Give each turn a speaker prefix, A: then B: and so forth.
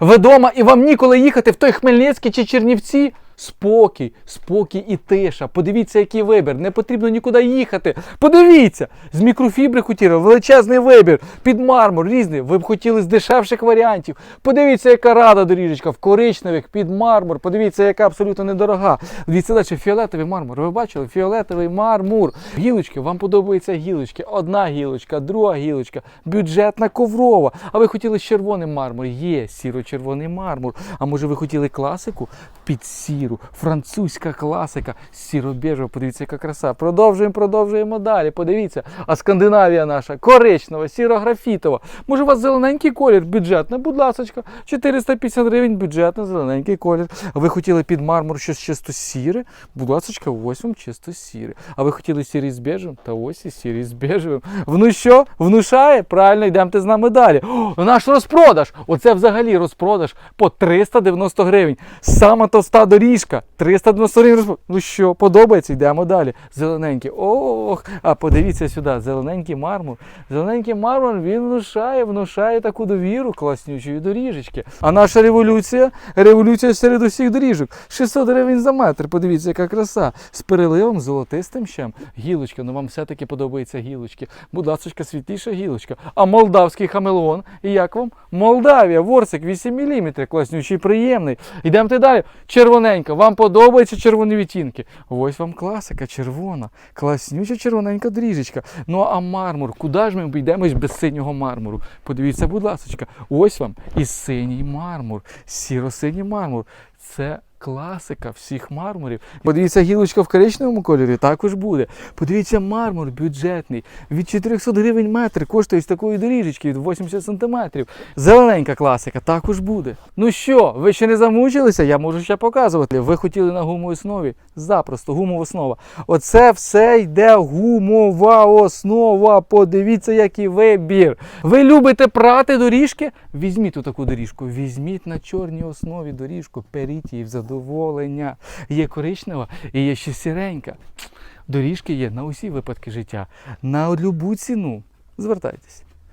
A: Ви дома і вам ніколи їхати в той Хмельницький чи Чернівці? Спокій, спокій і тиша. Подивіться, який вибір. Не потрібно нікуди їхати. Подивіться! З мікрофібри хотіли величезний вибір. Під мармур різний. Ви б хотіли з дешевших варіантів. Подивіться, яка рада доріжечка в коричневих під мармур. Подивіться, яка абсолютно недорога. Дивіться, далі фіолетовий мармур. Ви бачили? Фіолетовий мармур. Гілочки, вам подобаються гілочки. Одна гілочка, друга гілочка, бюджетна коврова. А ви хотіли з червоним мармур? Є сіро-червоний мармур. А може ви хотіли класику під сіру, французька класика, сіро-бежева. Подивіться, яка краса. Продовжуємо, продовжуємо далі. Подивіться. А Скандинавія наша коричнева, сіро-графітова. Може, у вас зелененький колір, бюджетна, будь ласочка, 450 гривень, бюджетна, зелененький колір. А ви хотіли під мармур щось чисто сіре? Будь ласочка, ось чисто сіре. А ви хотіли сірий з бежевим? Та ось і сірий з бежевим. Ну що, внушає? Правильно, йдемте з нами далі. О, наш розпродаж! Оце взагалі розпродаж по 390 гривень. Сама товста доріжка. 390 гривень розпродаж. Ну що, подобається? Йдемо далі. Зелененький. Ох, а подивіться сюди, зелененький мармур. Зелененький мармур він внушає, внушає таку довіру класнючої доріжечки. А наша революція, революція серед усіх доріжок. 600 гривень за метр. Подивіться, яка краса. З переливом золотистим щем. Гілочка, ну вам все-таки подобаються гілочки. Будь ласочка, світліша гілочка. А молдавський хамелеон. Як вам? Молдавія, ворсик 8 мм, класнючий, приємний. Йдемте далі. Червоненька. Вам подобаються червоні відтінки? Ось вам класика, червона. Класнюча червоненька дріжечка. Ну а мармур, куди ж ми обійдемось без синього мармуру? Подивіться, будь ласка, ось вам і синій мармур, сіро-синій мармур. Це класика всіх мармурів. Подивіться, гілочка в коричневому кольорі також буде. Подивіться, мармур бюджетний. Від 400 гривень метр коштує з такої доріжечки від 80 сантиметрів. Зелененька класика також буде. Ну що, ви ще не замучилися? Я можу ще показувати. Ви хотіли на гумовій основі? Запросто, гумова основа. Оце все йде гумова основа. Подивіться, який вибір. Ви любите прати доріжки? Візьміть таку доріжку. Візьміть на чорній основі доріжку, періть і в задоволення. Є коричнева і є ще сіренька. Доріжки є на усі випадки життя, на любу ціну. Звертайтеся.